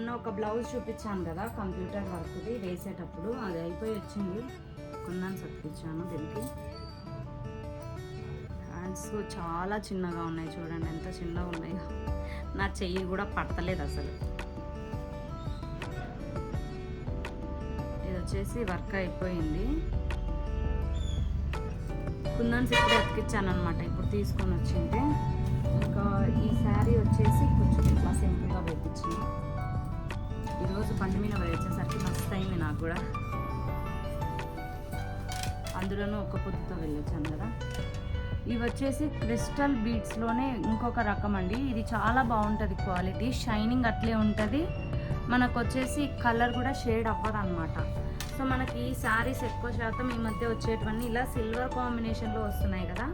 మొన్న ఒక బ్లౌజ్ చూపించాను కదా కంప్యూటర్ వర్క్ది వేసేటప్పుడు. అది అయిపోయి వచ్చింది. కొన్నాను సర్పించాను దీనికి. హ్యాండ్స్ చాలా చిన్నగా ఉన్నాయి చూడండి ఎంత చిన్నగా ఉన్నాయో. నా చెయ్యి కూడా పడతలేదు అసలు. ఇది వచ్చేసి వర్క్ అయిపోయింది. కుందన్ ఇప్పుడు అతికిచ్చాను అనమాట ఇప్పుడు తీసుకొని వచ్చింటే ఇంకా ఈ శారీ వచ్చేసి కొంచెం ఇట్లా సింపుల్గా పెట్టించిన ఈరోజు బండి మీద వచ్చేసరికి మస్తు అయింది నాకు కూడా. అందులోనూ ఒక పొద్దుతో వెళ్ళొచ్చాను కదా. ఇవి వచ్చేసి క్రిస్టల్ బీడ్స్లోనే ఇంకొక రకం అండి. ఇది చాలా బాగుంటుంది క్వాలిటీ షైనింగ్ అట్లే ఉంటుంది. మనకు వచ్చేసి కలర్ కూడా షేడ్ అవ్వదు అనమాట సో మనకి ఈ శారీస్ ఎక్కువ శాతం ఈ మధ్య వచ్చేటివన్నీ ఇలా సిల్వర్ కాంబినేషన్లో వస్తున్నాయి కదా.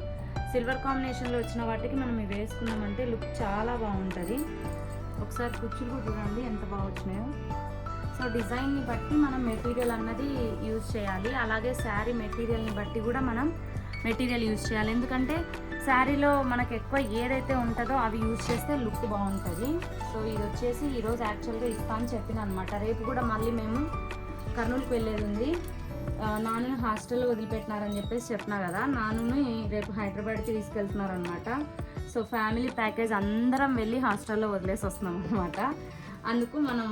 సిల్వర్ కాంబినేషన్లో వచ్చిన వాటికి మనం ఇవి వేసుకున్నామంటే లుక్ చాలా బాగుంటుంది. ఒకసారి కుర్చీలు కూడా చూడండి ఎంత బాగా వచ్చినాయో. సో డిజైన్ని బట్టి మనం మెటీరియల్ అన్నది యూజ్ చేయాలి. అలాగే శారీ మెటీరియల్ని బట్టి కూడా మనం మెటీరియల్ యూజ్ చేయాలి. ఎందుకంటే శారీలో మనకు ఎక్కువ ఏదైతే ఉంటుందో అవి యూజ్ చేస్తే లుక్ బాగుంటుంది. సో ఇది వచ్చేసి ఈరోజు యాక్చువల్గా ఇస్తా అని చెప్పిన అనమాట రేపు కూడా మళ్ళీ మేము కర్నూలుకి వెళ్ళేది ఉంది. ఆ, నాన్నని హాస్టల్లో వదిలిపెట్టినారని చెప్పేసి చెప్పినా కదా. నాన్నని రేపు హైదరాబాద్కి తీసుకెళ్తున్నారనమాట సో ఫ్యామిలీ ప్యాకేజ్ అందరం వెళ్ళి హాస్టల్లో వదిలేసి వస్తున్నాం అనమాట అందుకు మనం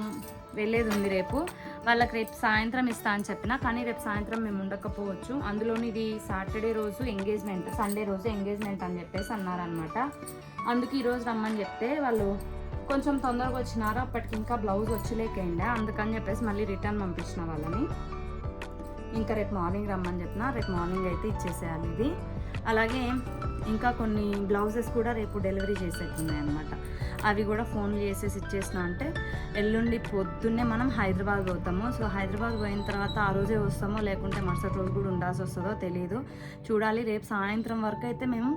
వెళ్ళేది ఉంది రేపు. వాళ్ళకి రేపు సాయంత్రం ఇస్తా అని చెప్పిన కానీ రేపు సాయంత్రం మేము ఉండకపోవచ్చు. అందులోని ఇది సాటర్డే రోజు ఎంగేజ్మెంట్ సండే రోజు ఎంగేజ్మెంట్ అని చెప్పేసి అన్నారనమాట అందుకు ఈరోజు రమ్మని చెప్తే వాళ్ళు కొంచెం తొందరగా వచ్చినారు. అప్పటికి ఇంకా బ్లౌజ్ వచ్చలేకండే. అందుకని చెప్పేసి మళ్ళీ రిటర్న్ పంపించిన వాళ్ళని. ఇంకా రేపు మార్నింగ్ రమ్మని చెప్పిన రేపు మార్నింగ్ అయితే ఇచ్చేసేయాలి ఇది. అలాగే ఇంకా కొన్ని బ్లౌజెస్ కూడా రేపు డెలివరీ చేసేట్టున్నాయి అనమాట అవి కూడా ఫోన్ చేసేసి ఇచ్చేసిన అంటే ఎల్లుండి పొద్దున్నే మనం హైదరాబాద్ పోతాము. సో హైదరాబాద్ పోయిన తర్వాత ఆ రోజే వస్తామో లేకుంటే మరుసటి రోజు కూడా ఉండాల్సి వస్తుందో తెలియదు చూడాలి రేపు సాయంత్రం వరకు అయితే మేము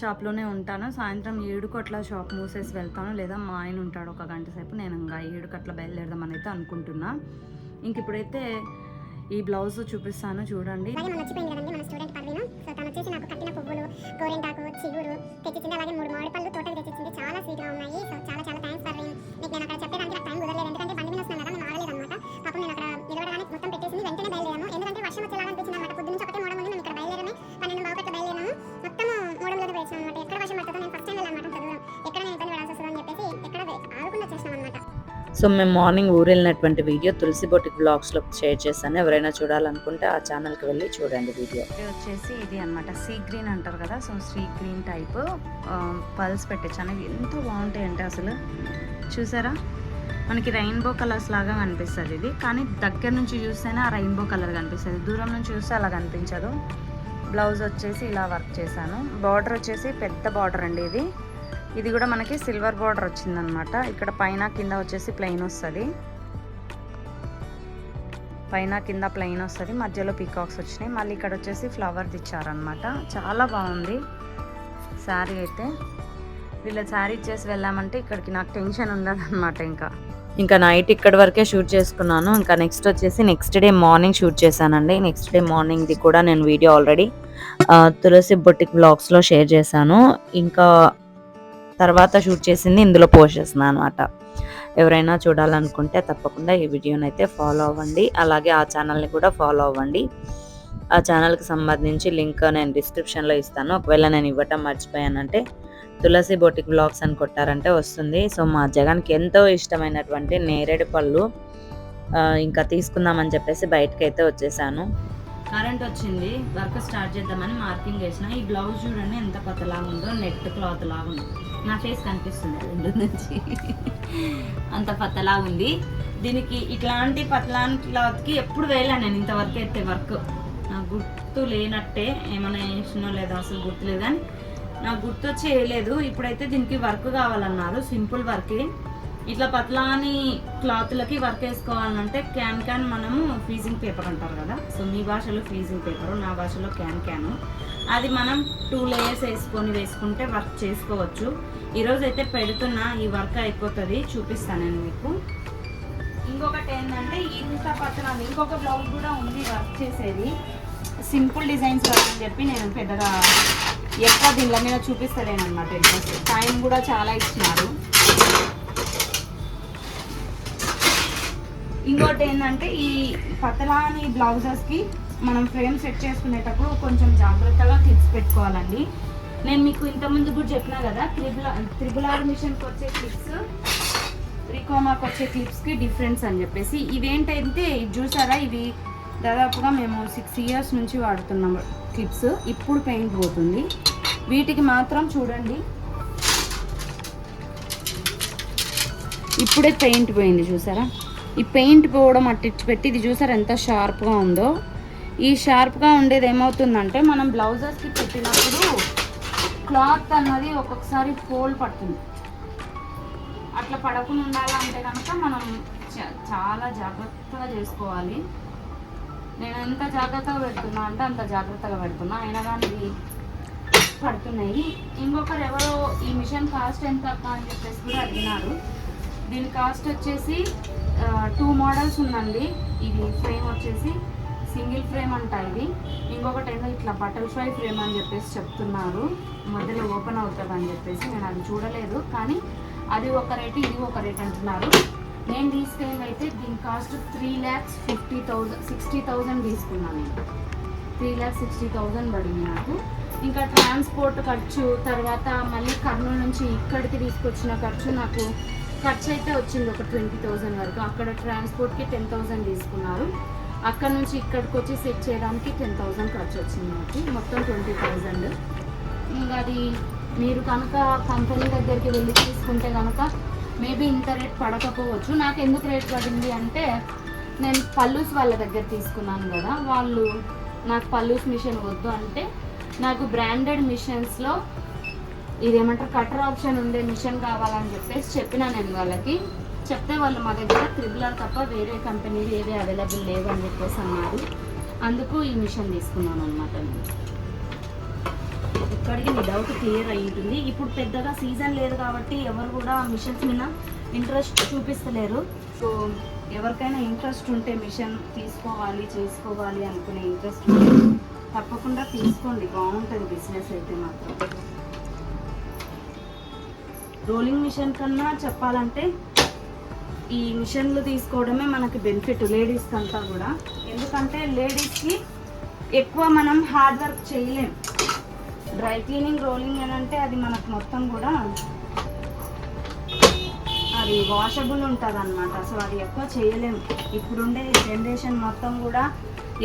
షాప్లోనే ఉంటాను. సాయంత్రం ఏడుకు అట్లా షాప్ మూసేసి వెళ్తాను. లేదా మా ఆయన ఉంటాడు ఒక గంట సేపు. నేను ఇంకా ఏడుకు అట్లా బయలుదేరదామని అయితే అనుకుంటున్నా. ఇంక ఇప్పుడైతే ఈ బ్లౌజ్ చూపిస్తాను చూడండి. వచ్చేసి నాకు కట్టిన పువ్వులు గోరింటాకు చిగురు తెచ్చిచ్చింది అలాగే మూడు మామిడి పళ్ళు తోటలు తెచ్చిచ్చింది. చాలా స్వీట్గా ఉన్నాయి. సో చాలా చాలా థ్యాంక్స్ నేను అక్కడ సో మేము మార్నింగ్ ఊరెళ్ళినటువంటి వీడియో తులసి బొటిక్ బ్లాగ్స్లో షేర్ చేశాను. ఎవరైనా చూడాలనుకుంటే ఆ ఛానల్కి వెళ్ళి చూడండి వీడియో. వచ్చేసి ఇది అనమాట సీ గ్రీన్ అంటారు కదా సో సీ గ్రీన్ టైప్ పల్స్ పెట్టచ్చాను అవి ఎంత బాగుంటాయి అసలు. చూసారా? మనకి రెయిన్బో కలర్స్ లాగా కనిపిస్తుంది ఇది. కానీ దగ్గర నుంచి చూస్తేనే ఆ రెయిన్బో కలర్ కనిపిస్తుంది. దూరం నుంచి చూస్తే అలా కనిపించదు. బ్లౌజ్ వచ్చేసి ఇలా వర్క్ చేశాను. బార్డర్ వచ్చేసి పెద్ద బార్డర్ అండి ఇది. ఇది కూడా మనకి సిల్వర్ బార్డర్ వచ్చిందనమాట. ఇక్కడ పైన కింద వచ్చేసి ప్లెయిన్ వస్తుంది. పైన కింద ప్లెయిన్ వస్తుంది. మధ్యలో పీకాక్స్ వచ్చినాయి. మళ్ళీ ఇక్కడ వచ్చేసి ఫ్లవర్స్ ఇచ్చారనమాట. చాలా బాగుంది. శారీ అయితే. వీళ్ళ శారీ ఇచ్చేసి వెళ్ళామంటే ఇక్కడికి నాకు టెన్షన్ ఉండదు అనమాట ఇంకా. ఇంకా నైట్ ఇక్కడ వరకే షూట్ చేసుకున్నాను. ఇంకా నెక్స్ట్ వచ్చేసి నెక్స్ట్ డే మార్నింగ్ షూట్ చేశానండి. నెక్స్ట్ డే మార్నింగ్ది కూడా నేను వీడియో ఆల్రెడీ తులసి బొటిక్ బ్లాగ్స్లో షేర్ చేశాను. ఇంకా తర్వాత షూట్ చేసింది ఇందులో పోస్ట్ చేస్తున్నాను అనమాట ఎవరైనా చూడాలనుకుంటే తప్పకుండా ఈ వీడియోని అయితే ఫాలో అవ్వండి. అలాగే ఆ ఛానల్ని కూడా ఫాలో అవ్వండి. ఆ ఛానల్కి సంబంధించి లింక్ నేను డిస్క్రిప్షన్లో ఇస్తాను. ఒకవేళ నేను ఇవ్వటం మర్చిపోయానంటే తులసి బొటిక్ బ్లాగ్స్ అని కొట్టారంటే వస్తుంది. సో మా జగన్కి ఎంతో ఇష్టమైనటువంటి నేరేడు పళ్ళు ఇంకా తీసుకుందామని చెప్పేసి బయటకైతే వచ్చేసాను. కరెంట్ వచ్చింది వర్క్ స్టార్ట్ చేద్దామని మార్కింగ్ వేసిన. ఈ బ్లౌజ్ చూడండి ఎంత కొత్తలాగా ఉందో నెట్ క్లాత్ లాగా ఉంది. నా ఫేస్ కనిపిస్తుంది రెండు నుంచి. అంత పత్తలాగా ఉంది. దీనికి ఇట్లాంటి పతలాంటి క్లాత్కి ఎప్పుడు వేయలే నేను ఇంతవరకు అయితే వర్క్. నాకు గుర్తు లేనట్టే ఏమైనా వేసినో లేదో అసలు గుర్తు లేదని కానీ నాకు గుర్తు వచ్చి వేయలేదు ఇప్పుడైతే దీనికి వర్క్ కావాలన్నారు. సింపుల్ వర్కే. ఇట్లా పతలాని క్లాత్లకి వర్క్ వేసుకోవాలంటే క్యాన్ క్యాన్ మనము ఫీజింగ్ పేపర్ అంటారు కదా. సో మీ భాషలో ఫీజింగ్ పేపర్ నా భాషలో క్యాన్ క్యాను. అది మనం టూ లేయర్స్ వేసుకొని వేసుకుంటే వర్క్ చేసుకోవచ్చు. ఈరోజు అయితే పెడుతున్నా ఈ వర్క్ అయిపోతుంది చూపిస్తాను నేను మీకు. ఇంకొకటి ఏంటంటే ఇంత పత్రాలు ఇంకొక బ్లౌజ్ కూడా ఉంది వర్క్ చేసేది. సింపుల్ డిజైన్స్ అని చెప్పి నేను పెద్దగా ఎక్కువ దీనిలో మీద చూపిస్తలేను అనమాట ఇంట్రెస్ట్ టైం కూడా చాలా ఇచ్చినారు. ఇంకోటి ఏంటంటే ఈ పతలాని బ్లౌజెస్కి మనం ఫ్రేమ్ సెట్ చేసుకునేటప్పుడు కొంచెం జాగ్రత్తగా క్లిప్స్ పెట్టుకోవాలండి. నేను మీకు ఇంతకుముందు కూడా చెప్పినా కదా త్రిబుల్ త్రిబుల్ మిషన్కి వచ్చే క్లిప్స్ త్రికోమాకి వచ్చే క్లిప్స్కి డిఫరెన్స్ అని చెప్పేసి. ఇవేంటంటే ఇది చూసారా? ఇవి దాదాపుగా మేము సిక్స్ ఇయర్స్ నుంచి వాడుతున్నాం క్లిప్స్ ఇప్పుడు పెయింట్ పోతుంది. వీటికి మాత్రం చూడండి. ఇప్పుడే పెయింట్ పోయింది చూసారా? ఈ పెయింట్ పోవడం అట్టించి పెట్టి ఇది చూసారు ఎంత షార్ప్గా ఉందో? ఈ షార్ప్గా ఉండేది ఏమవుతుందంటే మనం బ్లౌజెస్కి పెట్టినప్పుడు క్లాత్ అన్నది ఒక్కొక్కసారి ఫోల్ పడుతుంది. అట్లా పడకుండా ఉండాలంటే కనుక మనం చ- చాలా జాగ్రత్తగా చేసుకోవాలి. నేను ఎంత జాగ్రత్తగా పెడుతున్నా అంటే అంత జాగ్రత్తగా పెడుతున్నా. అయినా కానీ పడుతున్నాయి. ఇంకొకరు ఎవరో ఈ మిషన్ కాస్ట్ ఎంత అని చెప్పేసి కూడా అడిగినారు. దీని కాస్ట్ వచ్చేసి టూ మోడల్స్ ఉందండి. ఇది ఫ్రేమ్ వచ్చేసి సింగిల్ ఫ్రేమ్ అంట ఇది. ఇంకొకటి ఏమో ఇట్లా బటర్ఫ్లై ఫ్రేమ్ అని చెప్పేసి చెప్తున్నారు. మధ్యలో ఓపెన్ అవుతుంది అని చెప్పేసి నేను అది చూడలేదు. కానీ అది ఒక రేటు ఇది ఒక రేట్ అంటున్నారు. నేను తీసుకెళ్ళి అయితే దీని cost three lakhs fifty thousand sixty thousand తీసుకున్నాను నేను. త్రీ ల్యాక్స్ సిక్స్టీ థౌజండ్ పడింది నాకు. ఇంకా ట్రాన్స్పోర్ట్ ఖర్చు తర్వాత మళ్ళీ కర్నూలు నుంచి ఇక్కడికి తీసుకొచ్చిన ఖర్చు నాకు ఖర్చు అయితే వచ్చింది ఒక ట్వంటీ థౌజండ్ వరకు. అక్కడ ట్రాన్స్పోర్ట్కి టెన్ థౌజండ్ తీసుకున్నారు. అక్కడ నుంచి ఇక్కడికి వచ్చి సెట్ చేయడానికి టెన్ థౌజండ్ ఖర్చు వచ్చింది నాకు మొత్తం ట్వంటీ థౌజండ్ ఇంకా అది మీరు కనుక కంపెనీ దగ్గరికి వెళ్ళి తీసుకుంటే కనుక మేబీ ఇంత రేట్ పడకపోవచ్చు. నాకు ఎందుకు రేట్ పడింది అంటే నేను పల్లూస్ వాళ్ళ దగ్గర తీసుకున్నాను కదా. వాళ్ళు నాకు పల్లూస్ మిషన్ వద్దు అంటే నాకు బ్రాండెడ్ మిషన్స్లో ఇదేమంటారు? కటర్ ఆప్షన్ ఉండే మిషన్ కావాలని చెప్పేసి చెప్పిన నేను వాళ్ళకి. చెప్తే వాళ్ళు మా దగ్గర త్రిబులర్ తప్ప వేరే కంపెనీలు ఏవి అవైలబుల్ లేవు అని చెప్పేసి అన్నారు. అందుకు ఈ మిషన్ తీసుకున్నాను అనమాట నేను. ఇక్కడికి మీ డౌట్ క్లియర్ అయి ఉంటుంది. ఇప్పుడు పెద్దగా సీజన్ లేదు కాబట్టి ఎవరు కూడా మిషన్స్ మీద ఇంట్రెస్ట్ చూపిస్తలేరు. సో ఎవరికైనా ఇంట్రెస్ట్ ఉంటే మిషన్ తీసుకోవాలి చేసుకోవాలి అనుకునే ఇంట్రెస్ట్ తప్పకుండా తీసుకోండి. బాగుంటుంది బిజినెస్ అయితే మాత్రం. రోలింగ్ మిషన్ కన్నా చెప్పాలంటే ఈ మిషన్లు తీసుకోవడమే మనకి బెనిఫిట్ లేడీస్కి అంతా కూడా. ఎందుకంటే లేడీస్కి ఎక్కువ మనం హార్డ్ వర్క్ చేయలేం. డ్రై క్లీనింగ్ రోలింగ్ అని అంటే అది మనకు మొత్తం కూడా అది వాషబుల్ ఉంటుంది అనమాట సో అది ఎక్కువ చేయలేము ఇప్పుడుండే జనరేషన్ మొత్తం కూడా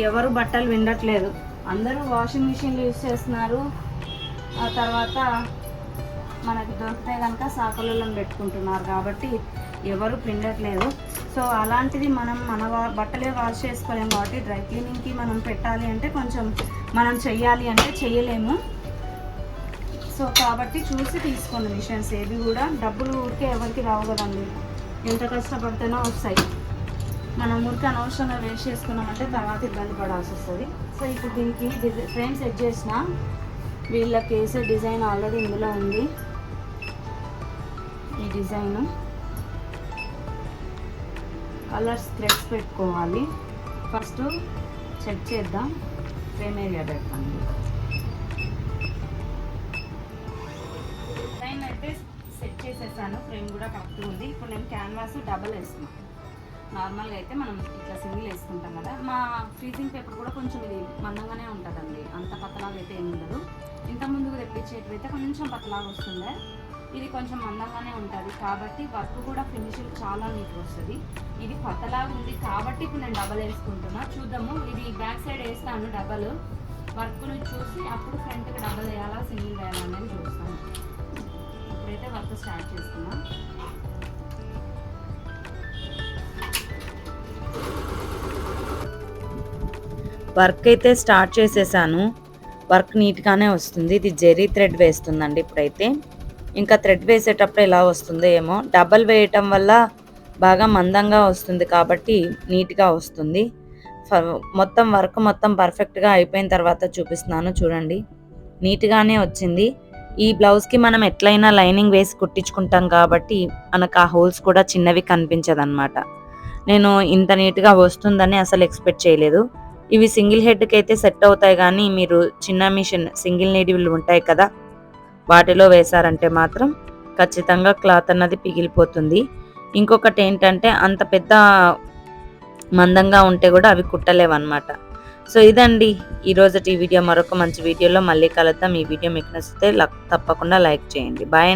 ఎవరు బట్టలు విండట్లేదు. అందరూ వాషింగ్ మిషన్లు యూస్ చేస్తున్నారు. ఆ తర్వాత మనకి దొరికితే కనుక సాకలలో పెట్టుకుంటున్నారు కాబట్టి ఎవరు పిండట్లేదు. సో అలాంటిది మనం మన వా- బట్టలే వాష్ చేసుకోలేము కాబట్టి డ్రై క్లీనింగ్కి మనం పెట్టాలి అంటే కొంచెం మనం చెయ్యాలి అంటే చేయలేము సో కాబట్టి చూసి తీసుకోండి మిషన్స్. ఏవి కూడా డబ్బులు ఊరికే ఎవరికి రావు కదండి. ఎంత కష్టపడితేనో వస్తాయి. మనం ఊరికే అనవసరంగా వేస్ట్ చేసుకున్నామంటే తర్వాత ఇబ్బంది పడాల్సి వస్తుంది. సో ఇప్పుడు దీనికి ఫ్రేమ్ సెట్ చేసిన. వీళ్ళకి వేసే డిజైన్ ఆల్రెడీ ఇందులో ఉంది. డిజైను. కలర్స్ థ్రెడ్స్ పెట్టుకోవాలి. ఫస్ట్ చెక్ చేద్దాం. ఫ్రేమ్ ఏరియా పెట్టండి. డిజైన్ అయితే సెట్ చేసేసాను. ఫ్రేమ్ కూడా కరెక్ట్ ఉంది. ఇప్పుడు నేను క్యాన్వాస్ డబల్ వేస్తున్నాను నార్మల్గా అయితే మనం ఇట్లా సింగిల్ వేసుకుంటాం కదా. మా ఫ్రీజింగ్ పేపర్ కూడా కొంచెం ఇది మందంగానే ఉంటుందండి. అంత పతలాగా అయితే ఏమి ఉండదు. ఇంత ముందుకు తెప్పించేటివి కొంచెం పతలాగా వస్తుండే. ఇది కొంచెం మందంగానే ఉంటుంది. కాబట్టి వర్క్ కూడా ఫినిషింగ్ చాలా నీట్గా వస్తుంది. ఇది కొత్తలాగా ఉంది కాబట్టి ఇప్పుడు నేను డబల్ వేసుకుంటున్నా. చూద్దాము. ఇది బ్యాక్ సైడ్ వేస్తాను డబల్. వర్క్ను చూసి అప్పుడు ఫ్రంట్కి డబల్ వేయాలా సింగిల్ వేయాలా అనేది చూస్తాను. ఇప్పుడైతే వర్క్ స్టార్ట్ చేస్తున్నా. వర్క్ అయితే స్టార్ట్ చేసేసాను. వర్క్ నీట్గానే వస్తుంది. ఇది జెరీ థ్రెడ్ వేస్తుందండి ఇప్పుడైతే. ఇంకా థ్రెడ్ వేసేటప్పుడు ఎలా వస్తుందో ఏమో. డబల్ వేయటం వల్ల బాగా మందంగా వస్తుంది కాబట్టి నీట్గా వస్తుంది. ఫ- మొత్తం వర్క్ మొత్తం పర్ఫెక్ట్గా అయిపోయిన తర్వాత చూపిస్తున్నాను చూడండి. నీట్గానే వచ్చింది. ఈ బ్లౌజ్కి మనం ఎట్లయినా లైనింగ్ వేసి కుట్టించుకుంటాం కాబట్టి మనకు ఆ హోల్స్ కూడా చిన్నవి కనిపించదన్నమాట. నేను ఇంత నీట్గా వస్తుందని అసలు ఎక్స్పెక్ట్ చేయలేదు. ఇవి సింగిల్ హెడ్కి అయితే సెట్ అవుతాయి కానీ మీరు చిన్న మిషన్ సింగిల్ నీడివిలు ఉంటాయి కదా వాటిలో వేశారంటే మాత్రం ఖచ్చితంగా క్లాత్ అన్నది పిగిలిపోతుంది. ఇంకొకటి ఏంటంటే అంత పెద్ద మందంగా ఉంటే కూడా అవి కుట్టలేవన్నమాట. సో ఇదండి ఈరోజు ఈ వీడియో. మరొక మంచి వీడియోలో మళ్ళీ కలుద్దాం. ఈ వీడియో మీకు నచ్చితే లక్- తప్పకుండా లైక్ చేయండి. బాయ్